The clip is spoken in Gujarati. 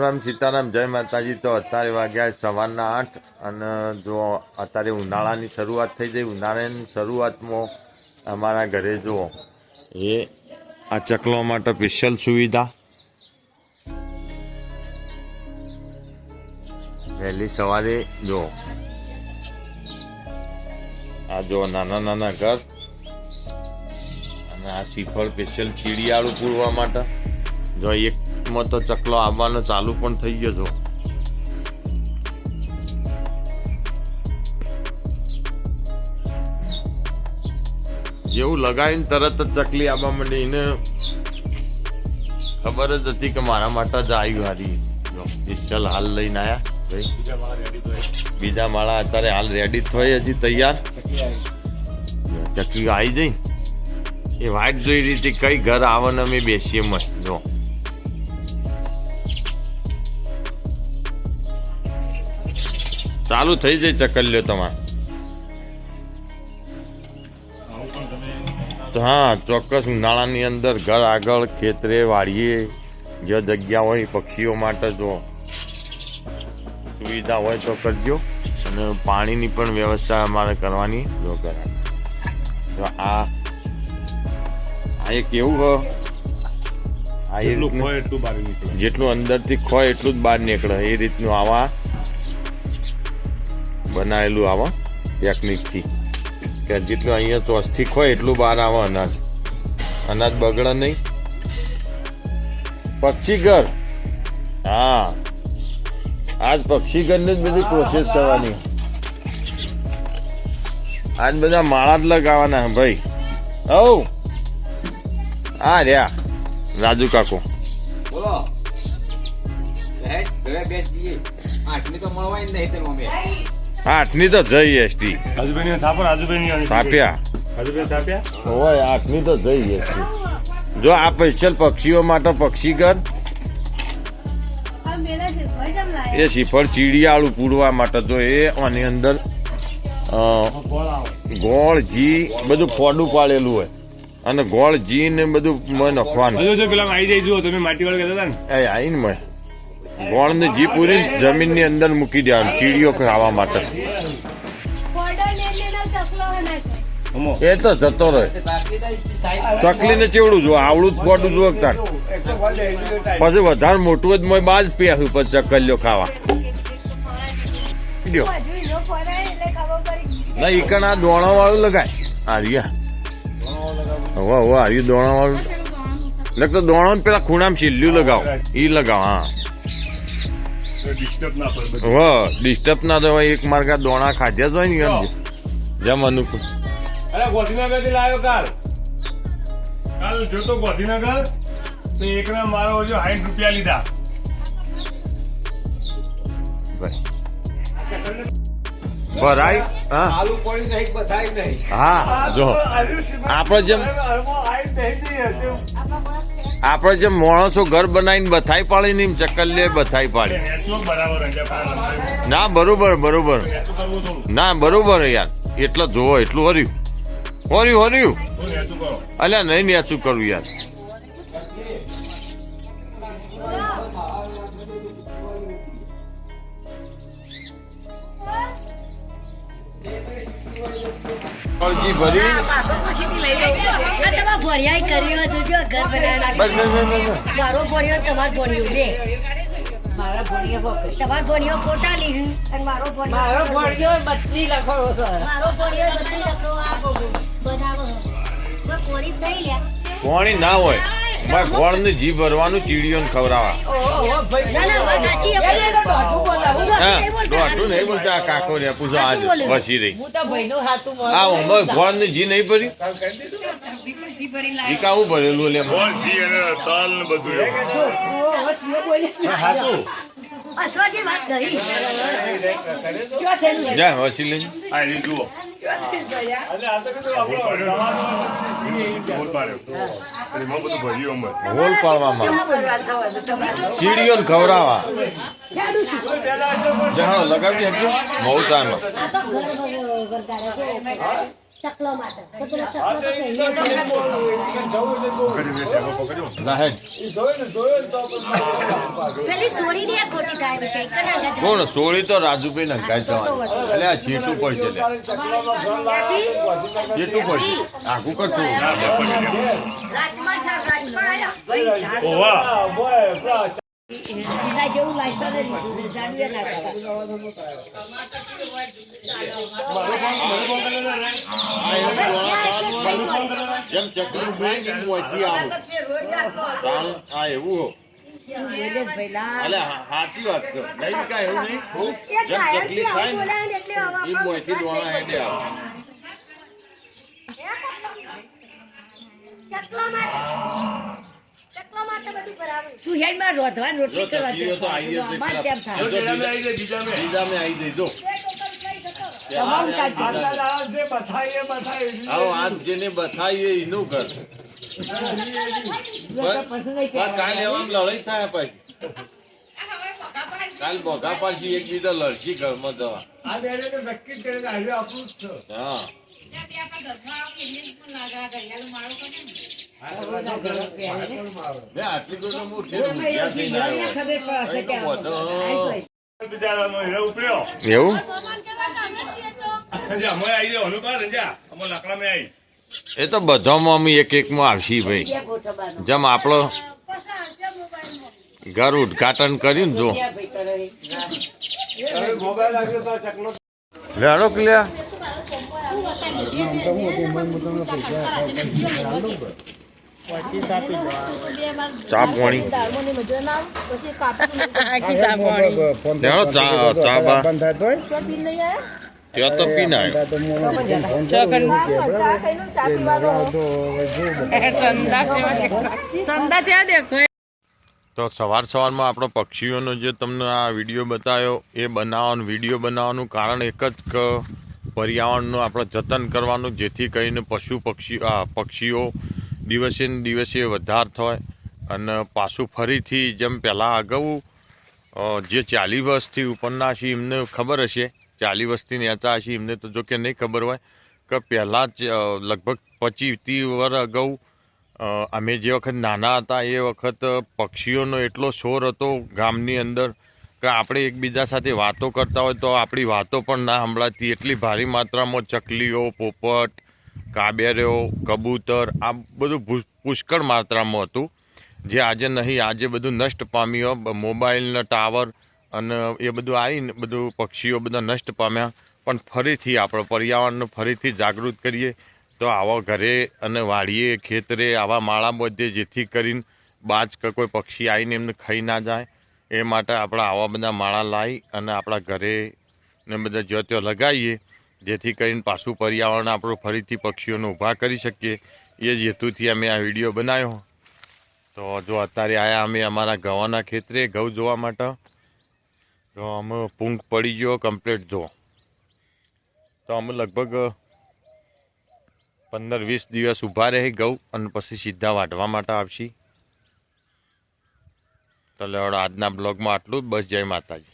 રામ સીતારામ, જય માતાજી. તો અત્યારે વાગ્યા સવારના આઠ અને જો અત્યારે ઉનાળાની શરૂઆત થઈ ગઈ. ઉનાળાની શરૂઆતમાં અમારા ઘરે જુઓ, એ આ ચકલો માટે સ્પેશિયલ સુવિધા. વહેલી સવારે જો આ જો નાના નાના ઘર અને આ શ્રીફળ સ્પેશિયલ ચીડિયાળું પૂરવા માટે. જો એકમાં તો ચકલો આવવાનો ચાલુ પણ થઈ ગયો છો. જેવું લગાવીને તરત જ ચકલી આવવા માંડી એને ખબર જ હતી કે મારા માટે જ આવ્યું હારી જો હાલ લઈને આયા. ભાઈ બીજા માળા અત્યારે હાલ રેડી થઈ હજી તૈયાર. ચકલી આવી. જઈ. એ વાટ જોઈ રીતે કઈ ઘર આવે ને અમે બેસીએ મસ્ત જો. ચાલુ થઈ જાય ચકલ્યો તમારે. તો હા ચોક્કસ ઉનાળાની અંદર ઘર આગળ ખેતરે વાડીએ જે જગ્યા હોય પક્ષીઓ માટે જો સુવિધા હોય તો કરજો. અને પાણીની પણ વ્યવસ્થા અમારે કરવાની જો કરાય. તો આ આ એક એવું હ. આ એટલું હોય ખોય એટલું બહાર નીકળે. જેટલું અંદરથી ખોય એટલું જ બહાર નીકળે. એ રીતનું આવા બનાવેલું આવા ટેકનિકથી કે જેટલું અહીંયા ચોસથી હોય એટલું બહાર આવે અનાજ. અનાજ બગડે નહીં. પક્ષી ઘર હા. આજ પક્ષી ઘરની જ બધી પ્રોસેસ કરવાની. આજ બધા માળા જ લગાવવાના ભાઈ. ઓ આ રહ્યા. રાજુ કાકો. બોલો. હેડ બેસ જઈએ. આઠમી તો મળવાય નહીં તેનું અમે. આઠની તો જઈ એસટી. રાજુભાઈ થાપો રાજુભાઈ સાપ્યા રાજુભાઈ થાપ્યા? હોય આઠની તો જઈ એસટી. જો આ સ્પેશિયલ પક્ષીઓ માટે પક્ષી ઘર. એ શ્રીફળ ચીડિયાળું પૂરવા માટે તો એ આની અંદર અ, ગોળ ઘી બધું ફોડું પાડેલું હોય. અને ગોળ ઘી ને બધું મ નાખવાનું. પેલા આવી જાય જુઓ તમે માટી વાળા કહેતા હતા ને. આવીને મેં. ગોળ ને ઘી પૂરી જમીનની અંદર મૂકી દેવાનું ચીડીઓ ખાવા માટે. એ તો જતો રહે. ચકલીને ચેવડું જુઓ, આવડું જ ફોડું જો તાર. પછી વધારે મોટું જ મોય બાજ પેહું પછી ચકલીઓ ખાવા. ના ઈકણ આ દોણા વાળું લગાય આર્યા હવે હવે આર્યું દોણા વાળું લગતો દોણો પેલા ખૂણામાં છેલ્લું લગાવો. ઈ લગાવ, હા. ડિસ્ટર્બ ના પડે ડિસ્ટર્બ ના તો એક માર્ગા દોણા ખાધ્યા જ હોય ને એમ જેમ અનુકૂળ અરે ગોધીનગરથી લાવ્યો કાલ કાલ જોતો ગોધીનગર તો એકના મારો જો સાઠ રૂપિયા લીધા. ભરાય? હા. આલુ પડ્યું નહીં બધાય નહીં. હા જો. આપણે જેમ આપણે જે માણસો ઘર બનાવીને બથાઈ પાડી ને ચકલીએ બથાઈ પાડી. ના, બરોબર બરોબર. ના, બરોબર યાર. એટલે જોવો, એટલું હર્યું. હોર્યું, હર્યું. અલ્યા, નહીં નેચું કરવું યાર. ભરી આ તમારા ભણિયાએ કર્યું જો ઘર બનાવી બસ બસ બસ બસ મારો ભણિયો ને તમારો ભણિયો મારા ભણિયો બપોર. તમારો ફોટા લીધું અને મારો ભણિયો મારો ભણ્યો બત્રી લખો મારો ભણિયો બધી લકડો આ બનાવો બસ પોળી નહીં લ્યા પાણી ના હોય મારે ગોળ ને જી ભરવાનું ચીડીઓને ખવડાવવા ઓહો ભાઈ ના નહીં બોલતા. કાકો રે પૂછો આજ પછી રહી હું તો ભાઈનું હાથું મોઢું આ ઉંમર ગોળ ને જી નહીં ભરી ઈ કાવું ભરેલું લે બોલ જી અને તાલ ને બધું હા, હાચું. હસવાથી વાત નહીં ક્યાં થયેલું? જા વસી લઈ આ એ જુઓ. બોલ પાડ્યો. એમાં બધું ભર્યું અમે. હોલ પાડવામાં. ચીડીઓને ખવડાવવા. જહાણો લગાવજે હજુ બહુ ચકલો માટે તો પેલો ચકલો તો પહેરીને પેલી સોડી ની ખોટી થાય છે ના ગજવા. કોણ સોળી તો રાજુભાઈ નંખાય જવાની એટલે આ ચીટું પડશે લે ચીટું પડશે આખું. ઓવા એના જેવું લાયસન્સ લીધું છે ના. જેમ ચકલી એમ મોંથી આવું તાણ આ એવું હો સાચી વાત છે નહીં કાંઈ એવું નહીં જેમ ચકલી ખાય ને દોણા આવે તું હેડમાં રોધવાની રોટલી કરવા બીજા મેં આવી જઈ જો તમામ કાઢી આવો આજ જેને બથાઈ એનું પણ કાલ એવામાં લડાઈ થાય પછી. કાલ બોગા પાછી એક બીજા લડકી ઘરમાં જવા. હા. આટલી બધું ઉપડ્યો. એવું રંજા અમે આવી જાઓ હનુમાન રંજા અમે લાકડામાં આવી એ તો બધામાં અમે એક એકમાં આવશી ભાઈ. જેમ આપણો ઘર ઉદઘાટન કર્યું ને જો. હાલો ક્લિયર ચા પાણી. ચા ચા બા. ત્યાં તો પીને આવ્યો તો સવાર સવારમાં આપણો પક્ષીઓનો જે તમને આ વીડિયો બતાવ્યો એ બનાવવાનું, વીડિયો બનાવવાનું કારણ એક જ પર્યાવરણનું આપણે જતન કરવાનું, જેથી કરીને પશુ પક્ષી પક્ષીઓ દિવસે ને દિવસે વધાર થાય અને પાછું ફરીથી જેમ પહેલાં અગાઉ જે ચાલી વર્ષથી ઉપરના હશે એમને ખબર હશે ચાલી વસ્તીની નેચા હશે એમને તો જો કે નહીં ખબર હોય કે પહેલાં જ લગભગ પચીસથી વર અગાઉ અમે જે વખત નાના હતા એ વખત પક્ષીઓનો એટલો શોર હતો ગામની અંદર કે આપણે એકબીજા સાથે વાતો કરતા હોય તો આપણી વાતો પણ ના સંભળાતી. એટલી ભારી માત્રામાં ચકલીઓ, પોપટ, કાબેરીઓ, કબૂતર, આ બધું પુષ્કળ માત્રામાં હતું. જે આજે નહીં, આજે બધું નષ્ટ પામ્યું. મોબાઈલના ટાવર અને એ બધું આવીને બધું પક્ષીઓ બધા નષ્ટ પામ્યા. પણ ફરીથી આપણે પર્યાવરણને ફરીથી જાગૃત કરીએ તો આવા ઘરે અને વાડીએ, ખેતરે, આવા માળા બધે જેથી કરીને બાજ કે કોઈ પક્ષી આવીને એમને ખાઈ ના જાય. એ માટે આપણે આવા બધા માળા લાવી અને આપણા ઘરે ને બધા જ્યાં ત્યાં લગાવીએ, જેથી કરીને પાછું પર્યાવરણ આપણું ફરીથી પક્ષીઓને ઊભા કરી શકીએ. એ જ હેતુથી અમે આ વીડિયો બનાવ્યો. તો જો અત્યારે આયા અમે અમારા ગવાના ખેતરે ઘઉં જોવા માટે. તો અમે પૂંખ પડી ગયો કમ્પ્લીટ જો. તો અમે લગભગ પંદર વીસ દિવસ ઊભા રહી ઘઉં અને પછી સીધા વાઢવા માટે આવશી. તો લેવડો આજના બ્લોગમાં આટલું બસ જય માતાજી.